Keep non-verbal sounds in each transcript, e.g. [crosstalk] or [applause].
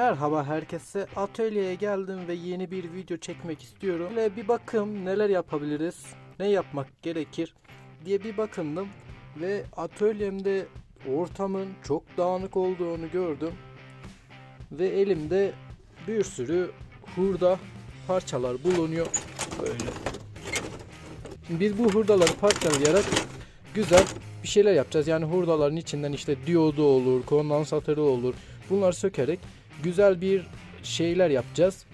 Merhaba herkese. Atölyeye geldim ve yeni bir video çekmek istiyorum. Ve bir bakım neler yapabiliriz, ne yapmak gerekir diye bir bakındım. Ve atölyemde ortamın çok dağınık olduğunu gördüm. Ve elimde bir sürü hurda parçalar bulunuyor. Böyle. Biz bu hurdaları parçalayarak güzel bir şeyler yapacağız. Yani hurdaların içinden işte diyodu olur, kondansatörü olur. Bunları sökerek güzel bir şeyler yapacağız.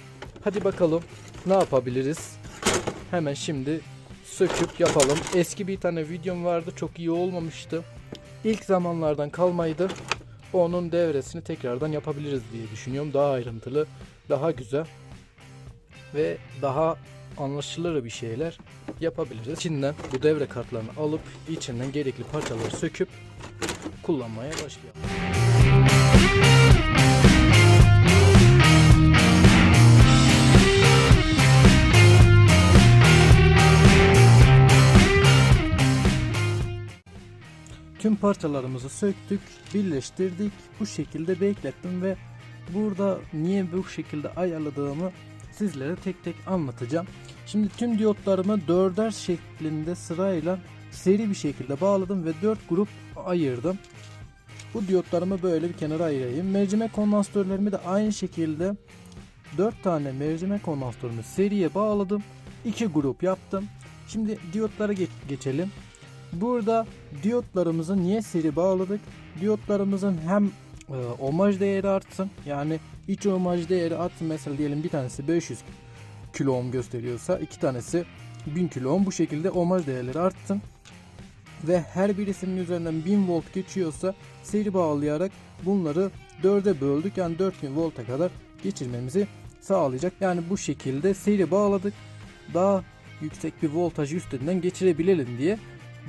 Hadi bakalım ne yapabiliriz? Hemen şimdi söküp yapalım. Eski bir tane videom vardı. Çok iyi olmamıştı. İlk zamanlardan kalmaydı. Onun devresini tekrardan yapabiliriz diye düşünüyorum. Daha ayrıntılı, daha güzel ve daha anlaşılır bir şeyler yapabiliriz. İçinden bu devre kartlarını alıp içinden gerekli parçaları söküp kullanmaya başlayalım. Parçalarımızı söktük, birleştirdik. Bu şekilde beklettim ve burada niye bu şekilde ayarladığımı sizlere tek tek anlatacağım. Şimdi tüm diyotlarımı dörder şeklinde sırayla seri bir şekilde bağladım ve dört grup ayırdım. Bu diyotlarımı böyle bir kenara ayırayım. Mercimek kondansatörlerimi de aynı şekilde 4 tane mercimek kondansatörümü seriye bağladım. 2 grup yaptım. Şimdi diyotlara geç- geçelim. Burada diyotlarımızı niye seri bağladık? Diyotlarımızın hem e, omaj değeri artsın. Yani iç omaj değeri artsın. Mesela diyelim bir tanesi 500 kilo ohm gösteriyorsa iki tanesi 1000 kilo ohm. Bu şekilde omaj değerleri artsın. Ve her birisinin üzerinden 1000 volt geçiyorsa seri bağlayarak bunları dörde böldük. Yani 4000 volta kadar geçirmemizi sağlayacak. Yani bu şekilde seri bağladık. Daha yüksek bir voltaj üstünden geçirebilelim diye.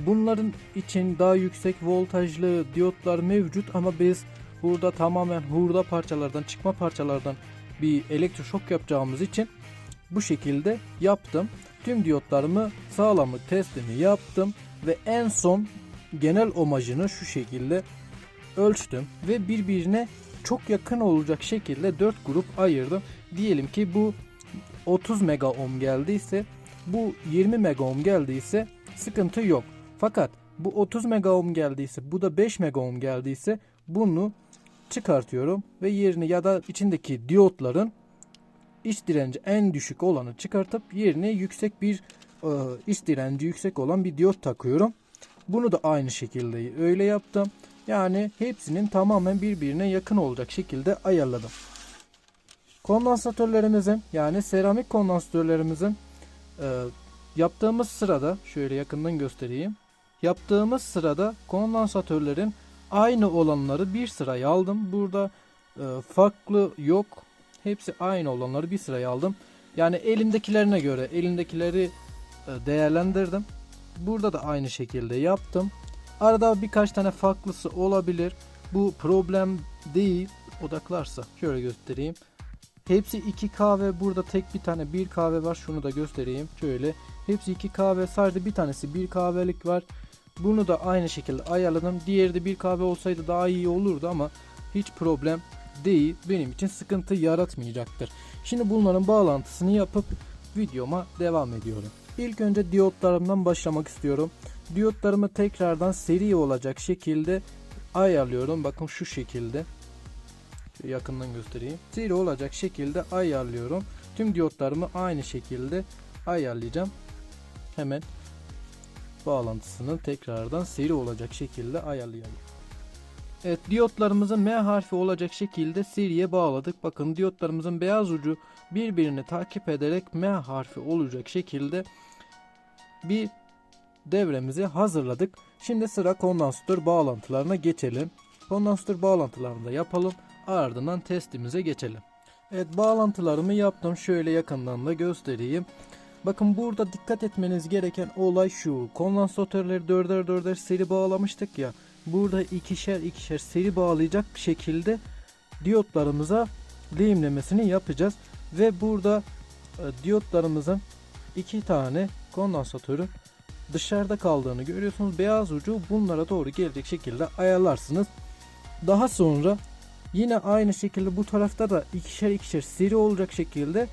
Bunların için daha yüksek voltajlı diyotlar mevcut ama biz burada tamamen hurda parçalardan çıkma parçalardan bir elektroşok yapacağımız için bu şekilde yaptım. Tüm diyotlarımı sağlamlık testini yaptım ve en son genel omajını şu şekilde ölçtüm ve birbirine çok yakın olacak şekilde 4 grup ayırdım. Diyelim ki bu 30 mega ohm geldiyse bu 20 mega ohm geldiyse sıkıntı yok. Fakat bu 30 mega ohm geldiyse bu da 5 mega ohm geldiyse bunu çıkartıyorum ve yerini ya da içindeki diyotların iç direnci en düşük olanı çıkartıp yerine yüksek bir e, iç direnci yüksek olan bir diyot takıyorum. Bunu da aynı şekilde öyle yaptım. Yani hepsinin tamamen birbirine yakın olacak şekilde ayarladım. Kondansatörlerimizin yani seramik kondansatörlerimizin e, yaptığımız sırada şöyle yakından göstereyim. Yaptığımız sırada kondansatörlerin aynı olanları bir sıraya aldım. Burada e, farklı yok. Hepsi aynı olanları bir sıraya aldım. Yani elimdekilerine göre elimdekileri e, değerlendirdim. Burada da aynı şekilde yaptım. Arada birkaç tane farklısı olabilir. Bu problem değil. Odaklarsa şöyle göstereyim. Hepsi 2 kahve. Burada tek bir tane bir kahve var. Şunu da göstereyim. Şöyle. Hepsi 2 kahve. Sadece bir tanesi bir kahvelik var. Bunu da aynı şekilde ayarladım. Diğeri de bir kahve olsaydı daha iyi olurdu ama hiç problem değil. Benim için sıkıntı yaratmayacaktır. Şimdi bunların bağlantısını yapıp videoma devam ediyorum. İlk önce diyotlarımdan başlamak istiyorum. Diyotlarımı tekrardan seri olacak şekilde ayarlıyorum. Bakın şu şekilde. Yakından göstereyim. Seri olacak şekilde ayarlıyorum. Tüm diyotlarımı aynı şekilde ayarlayacağım. Hemen bağlantısını tekrardan seri olacak şekilde ayarlayalım. Evet diyotlarımızı M harfi olacak şekilde seriye bağladık. Bakın diyotlarımızın beyaz ucu birbirini takip ederek M harfi olacak şekilde bir devremizi hazırladık. Şimdi sıra kondansatör bağlantılarına geçelim. Kondansatör bağlantılarını da yapalım. Ardından testimize geçelim. Evet bağlantılarımı yaptım. Şöyle yakından da göstereyim. Bakın burada dikkat etmeniz gereken olay şu. Kondansatörleri dörder dörder seri bağlamıştık ya. Burada ikişer ikişer seri bağlayacak şekilde diyotlarımıza lehimlemesini yapacağız. Ve burada e, diyotlarımızın iki tane kondansatörü dışarıda kaldığını görüyorsunuz. Beyaz ucu bunlara doğru gelecek şekilde ayarlarsınız. Daha sonra Yine aynı şekilde bu tarafta da ikişer ikişer seri olacak şekilde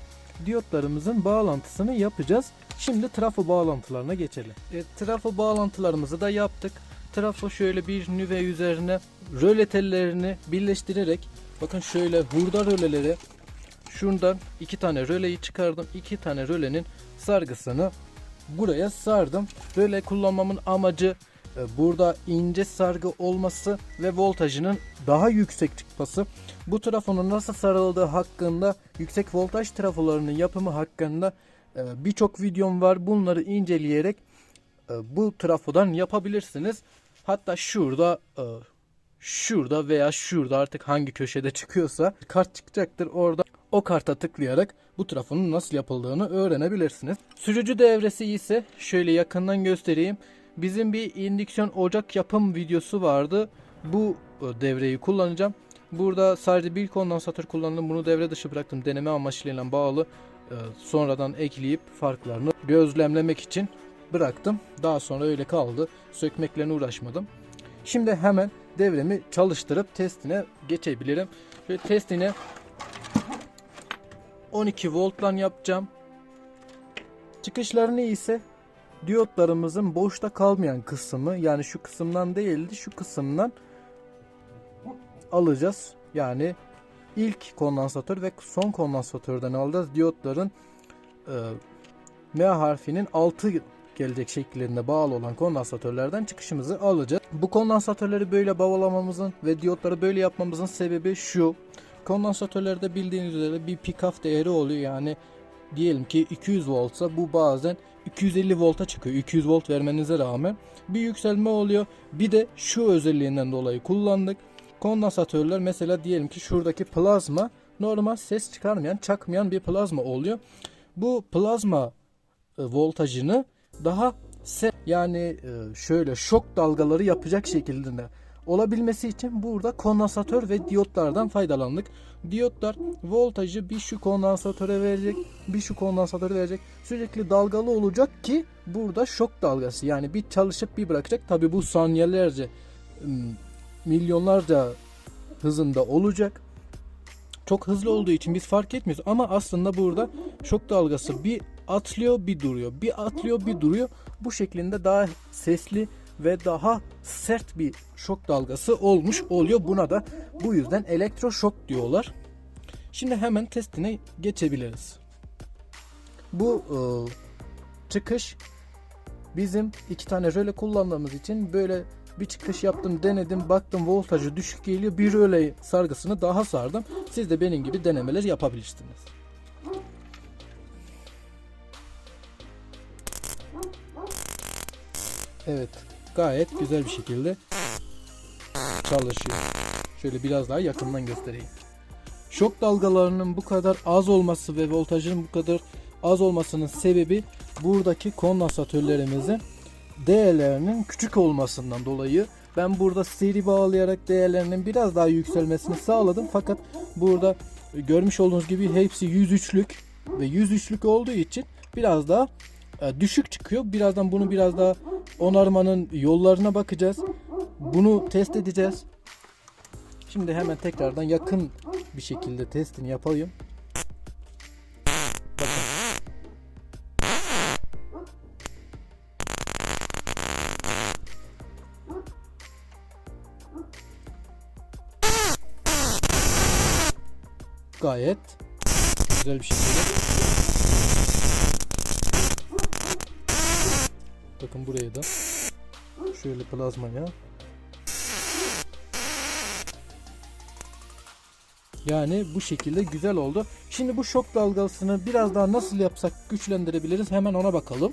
diyotlarımızın bağlantısını yapacağız. Şimdi trafo bağlantılarına geçelim. E, trafo bağlantılarımızı da yaptık. Trafo şöyle bir nüve üzerine röle tellerini birleştirerek bakın şöyle hurda röleleri şundan iki tane röleyi çıkardım. iki tane rölenin sargısını buraya sardım. Röle kullanmamın amacı burada ince sargı olması ve voltajının daha yüksek çıkması. Bu trafonun nasıl sarıldığı hakkında yüksek voltaj trafolarının yapımı hakkında e, birçok videom var. Bunları inceleyerek e, bu trafodan yapabilirsiniz. Hatta şurada e, şurada veya şurada artık hangi köşede çıkıyorsa kart çıkacaktır. Orada o karta tıklayarak bu trafonun nasıl yapıldığını öğrenebilirsiniz. Sürücü devresi ise şöyle yakından göstereyim. Bizim bir indüksiyon ocak yapım videosu vardı. Bu e, devreyi kullanacağım. Burada sadece bir kondansatör kullandım. Bunu devre dışı bıraktım. Deneme amaçlarıyla bağlı. e, Sonradan ekleyip farklarını gözlemlemek için bıraktım. Daha sonra öyle kaldı. Sökmeklerine uğraşmadım. Şimdi hemen devremi çalıştırıp testine geçebilirim. Ve testine 12 volttan yapacağım. Çıkışlarını ise diyotlarımızın boşta kalmayan kısmı yani şu kısımdan değildi şu kısımdan alacağız. Yani ilk kondansatör ve son kondansatörden alacağız. Diyotların e, M harfinin altı gelecek şekillerinde bağlı olan kondansatörlerden çıkışımızı alacağız. Bu kondansatörleri böyle bağlamamızın ve diyotları böyle yapmamızın sebebi şu. Kondansatörlerde bildiğiniz üzere bir pick-off değeri oluyor. Yani diyelim ki 200 voltsa bu bazen 250 volta çıkıyor. 200 volt vermenize rağmen bir yükselme oluyor. Bir de şu özelliğinden dolayı kullandık. Kondansatörler mesela diyelim ki şuradaki plazma normal ses çıkarmayan, çakmayan bir plazma oluyor. Bu plazma e, voltajını daha se yani e, şöyle şok dalgaları yapacak şekilde olabilmesi için burada kondansatör ve diyotlardan faydalandık. Diyotlar voltajı bir şu kondansatöre verecek, bir şu kondansatöre verecek. Sürekli dalgalı olacak ki burada şok dalgası yani bir çalışıp bir bırakacak. Tabi bu saniyelerce milyonlarca hızında olacak. Çok hızlı olduğu için biz fark etmiyoruz ama aslında burada şok dalgası bir atlıyor bir duruyor. Bir atlıyor bir duruyor. Bu şeklinde daha sesli ve daha sert bir şok dalgası olmuş oluyor. Buna da bu yüzden elektroşok diyorlar. Şimdi hemen testine geçebiliriz. Bu e, çıkış bizim iki tane röle kullandığımız için böyle bir çıkış yaptım denedim baktım voltajı düşük geliyor bir röle sargısını daha sardım. Siz de benim gibi denemeler yapabilirsiniz. Evet gayet güzel bir şekilde çalışıyor. Şöyle biraz daha yakından göstereyim. Şok dalgalarının bu kadar az olması ve voltajın bu kadar az olmasının sebebi buradaki kondansatörlerimizin değerlerinin küçük olmasından dolayı ben burada seri bağlayarak değerlerinin biraz daha yükselmesini sağladım. Fakat burada görmüş olduğunuz gibi hepsi 103'lük ve 103'lük olduğu için biraz daha e, düşük çıkıyor. Birazdan bunu biraz daha onarmanın yollarına bakacağız. Bunu test edeceğiz. Şimdi hemen tekrardan yakın bir şekilde testini yapayım. Gayet güzel bir şekilde. Bakın buraya da şöyle plazmaya Yani bu şekilde güzel oldu. Şimdi bu şok dalgasını biraz daha nasıl yapsak güçlendirebiliriz hemen ona bakalım.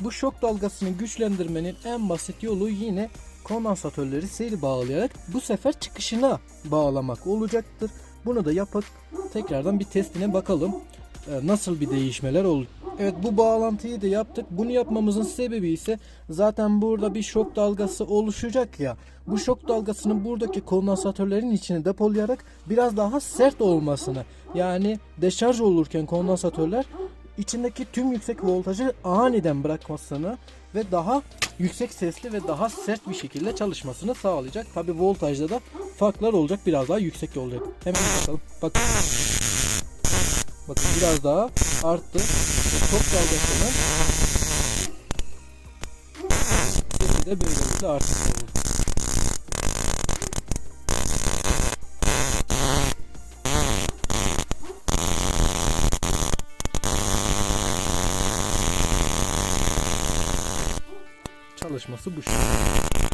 Bu şok dalgasını güçlendirmenin en basit yolu yine kondansatörleri seri bağlayarak bu sefer çıkışına bağlamak olacaktır. Bunu da yapıp tekrardan bir testine bakalım. Ee, Nasıl bir değişmeler oldu. Evet bu bağlantıyı da yaptık. Bunu yapmamızın sebebi ise zaten burada bir şok dalgası oluşacak ya. Bu şok dalgasını buradaki kondansatörlerin içine depolayarak biraz daha sert olmasını yani deşarj olurken kondansatörler içindeki tüm yüksek voltajı aniden bırakmasını ve daha yüksek sesli ve daha sert bir şekilde çalışmasını sağlayacak. Tabi voltajda da farklar olacak. Biraz daha yüksek olacak. Hemen bakalım. Bakın. Bakın biraz daha arttı. Ve Çok dalgasını sesi de böylelikle artmış oldu. Çalışması bu şekilde.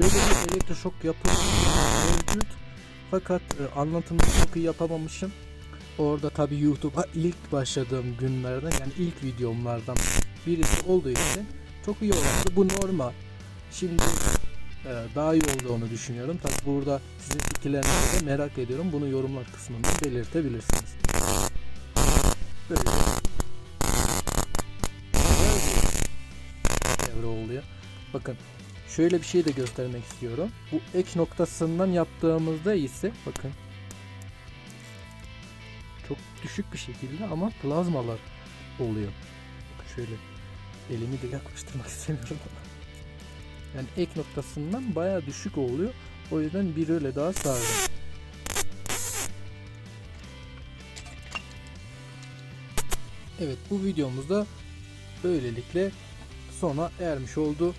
Böyle bir elektroşok yapı mevcut. Fakat e, anlatımını çok iyi yapamamışım. Orada tabi YouTube'a ilk başladığım günlerden yani ilk videomlardan birisi olduğu için çok iyi olmadı. Bu normal. Şimdi e, daha iyi olduğunu düşünüyorum. Tabi burada sizin fikirlerinizi de merak ediyorum. Bunu yorumlar kısmında belirtebilirsiniz. Böyle. Devre oluyor. Bakın şöyle bir şey de göstermek istiyorum. Bu ek noktasından yaptığımızda ise bakın çok düşük bir şekilde ama plazmalar oluyor. Bakın şöyle elimi de yaklaştırmak [laughs] istemiyorum. Yani ek noktasından baya düşük oluyor. O yüzden bir öyle daha sağlam. Evet bu videomuzda böylelikle sona ermiş oldu.